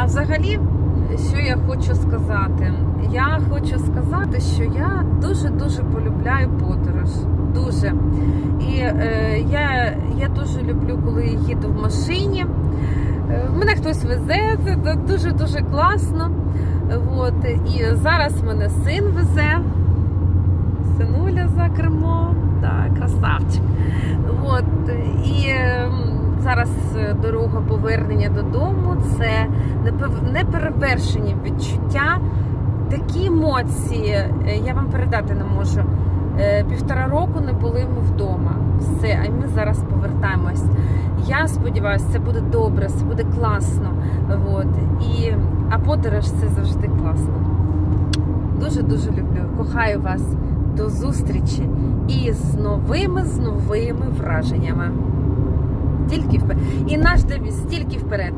А взагалі, що я хочу сказати? Я хочу сказати, що я дуже-дуже полюбляю подорож. Дуже. І е, я, я дуже люблю, коли їду в машині. Е, Мене хтось везе, це дуже-дуже класно. От. І зараз мене син везе. Синуля за кермом. Так, красавчик. От. І е, зараз е, дорога повернення додому це неперевершені відчуття, такі емоції. е, Я вам передати не можу. Е, Півтора року не були ми вдома. Все, а ми зараз повертаємось. Я сподіваюся, це буде добре, це буде класно. От. І, а подорож це завжди класно. Дуже дуже люблю. Кохаю вас. До зустрічі і з новими з новими враженнями. Тільки вперед. І наш девіз тільки вперед.